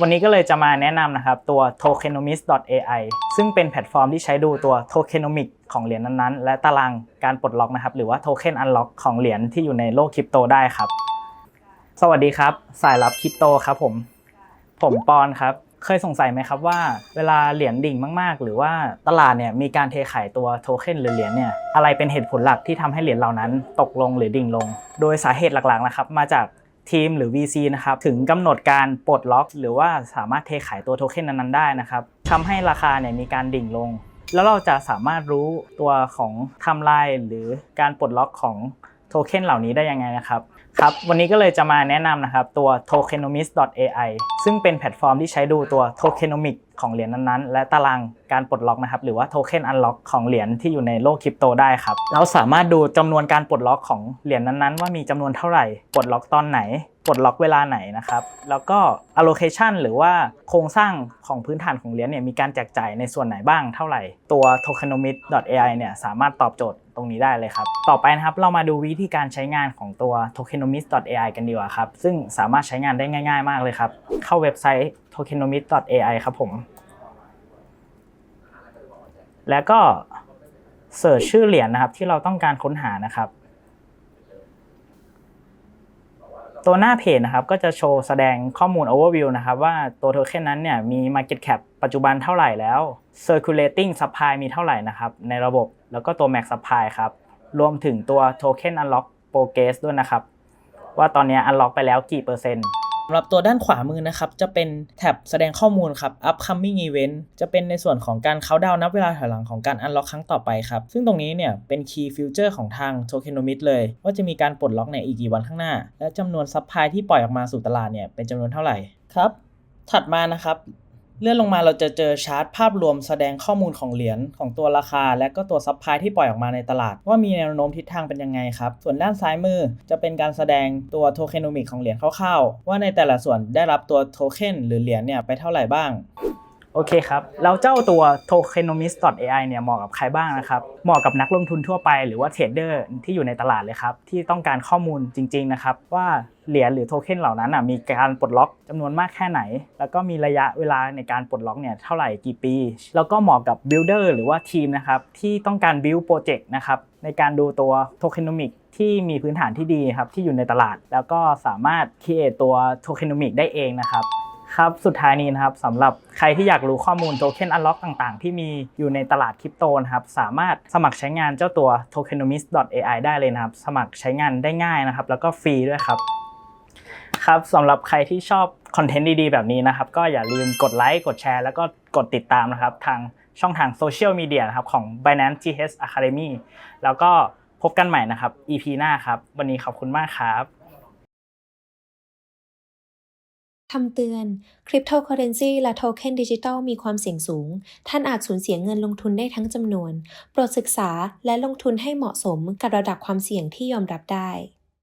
วันนี้ก็เลยจะมาแนะนำนะครับ ตัว tokenomics.ai ซึ่งเป็นแพลตฟอร์มที่ใช้ดูตัว tokenomic ของเหรียญนั้นๆ และตารางการปลดล็อกนะครับ หรือว่า token unlock ของเหรียญที่อยู่ในโลกคริปโตได้ครับ สวัสดีครับ สายลับคริปโตครับผม ผมปอนครับ เคยสงสัยไหมครับว่า เวลาเหรียญดิ่งมากๆ หรือว่าตลาดเนี่ยมีการเทขายตัวโทเค็นหรือเหรียญเนี่ยอะไรเป็นเหตุผลหลักที่ทำให้เหรียญเหล่านั้น ตกลงหรือดิ่งลง โดยสาเหตุหลักๆนะครับมาจาก ทีมหรือ VC นะครับถึงกำหนดการปลดล็อก หรือว่าสามารถเทขายตัวโทเค็นนั้นๆได้นะครับทำให้ราคาเนี่ยมีการดิ่งลง แล้วเราจะสามารถรู้ตัวของไทำลายหรือการปลดล็อกของ โทเค็นเหล่านี้ได้ยังไงนะครับครับ วันนี้ก็เลยจะมาแนะนำนะครับตัว tokenomics.ai ซึ่งเป็นแพลตฟอร์มที่ใช้ดูตัว tokenomic ของเหรียญนั้นๆ และตารางการปลดล็อกนะครับ หรือว่า token unlock ของเหรียญที่อยู่ในโลกคริปโตได้ครับ เราสามารถดูจำนวนการปลดล็อกของเหรียญนั้นๆ ว่ามีจำนวนเท่าไหร่ ปลดล็อกตอนไหน ปลดล็อกเวลาไหนนะครับ แล้วก็ allocation หรือว่าโครงสร้างของพื้นฐานของเหรียญเนี่ยมีการแจกจ่ายในส่วนไหนบ้างเท่าไหร่ ตัว tokenomics.ai เนี่ยสามารถตอบโจทย์ ตรงนี้ได้เลยครับ ต่อไปนะครับเรามาดูวิธีการใช้งานของตัว tokenomics.ai กันดีกว่าครับ ซึ่งสามารถใช้งานได้ง่าย ๆ มากเลยครับ เข้าเว็บไซต์ tokenomics.ai ครับผม แล้วก็เสิร์ชชื่อเหรียญนะครับที่เราต้องการค้นหานะครับ ตัวหน้าเพจนะครับก็จะโชว์แสดงข้อมูล overview นะครับว่าตัวโทเค็นนั้นเนี่ยมี market cap ปัจจุบันเท่าไหร่แล้ว circulating supply มีเท่าไหร่นะครับในระบบแล้วก็ตัว max supply ครับรวมถึงตัวโทเค็น unlock progress ด้วยนะครับ ว่าตอนนี้ unlock ไปแล้วกี่เปอร์เซ็นต์ สำหรับตัวด้านขวามือนะครับ จะเป็นแท็บแสดงข้อมูลครับ upcoming event จะเป็นในส่วนของการเขาดาวนับเวลาถอยหลังของการอันล็อกครั้งต่อไปครับ ซึ่งตรงนี้เนี่ยเป็น key future ของทาง tokenomics เลย ว่าจะมีการปลดล็อกในอีกกี่วันข้างหน้า และจำนวนซัพพลายที่ปล่อยออกมาสู่ตลาดเนี่ยเป็นจำนวนเท่าไหร่ครับถัดมานะครับ เลื่อนลงมาเราจะเจอชาร์ตภาพรวมแสดงข้อมูลของเหรียญของตัวราคา และก็ตัวซัพพลายที่ปล่อยออกมาในตลาด ว่ามีแนวโน้มทิศทางเป็นยังไงครับ ส่วนด้านซ้ายมือจะเป็นการแสดงตัวโทเคโนมิกของเหรียญคร่าวๆ ว่าในแต่ละส่วนได้รับตัวโทเค็นหรือเหรียญเนี่ยไปเท่าไหร่บ้าง โอเคครับแล้วเจ้าตัว tokenomics.ai เนี่ยเหมาะกับใครบ้างนะครับ เหมาะกับนักลงทุนทั่วไปหรือว่าเทรดเดอร์ที่อยู่ในตลาดเลยครับ ที่ต้องการข้อมูลจริง ๆ นะครับ ว่าเหรียญหรือโทเค็นเหล่านั้นนะมีการปลดล็อกจำนวนมากแค่ไหน แล้วก็มีระยะเวลาในการปลดล็อกเนี่ยเท่าไหร่กี่ปี แล้วก็เหมาะกับ builder หรือว่าทีมนะครับที่ต้องการ build project นะครับในการดูตัว tokenomic ที่มีพื้นฐานที่ดีครับที่อยู่ในตลาด แล้วก็สามารถ create ตัว tokenomic ได้เองนะครับ ครับ สุดท้ายนี้นะครับสำหรับใครที่อยากรู้ข้อมูลโทเค็นอันล็อกต่างๆ ที่มีอยู่ในตลาดคริปโตนะครับสามารถสมัครใช้งานเจ้าตัว tokenomics.ai ได้เลยนะครับ สมัครใช้งานได้ง่ายนะครับ แล้วก็ฟรีด้วยครับ ครับสำหรับใครที่ชอบคอนเทนต์ดีๆ แบบนี้นะครับ ก็อย่าลืมกดไลค์กดแชร์ แล้วก็กดติดตามนะครับ ทางช่องทางโซเชียลมีเดียนะครับของ Binance GH Academy แล้วก็พบกันใหม่นะครับ EP หน้าครับ วันนี้ขอบคุณมากครับ คำเตือนคริปโตเคอเรนซีและโทเค็นดิจิทัลมีความเสี่ยงสูง ท่านอาจสูญเสียเงินลงทุนได้ทั้งจำนวน โปรดศึกษาและลงทุนให้เหมาะสมกับระดับความเสี่ยงที่ยอมรับได้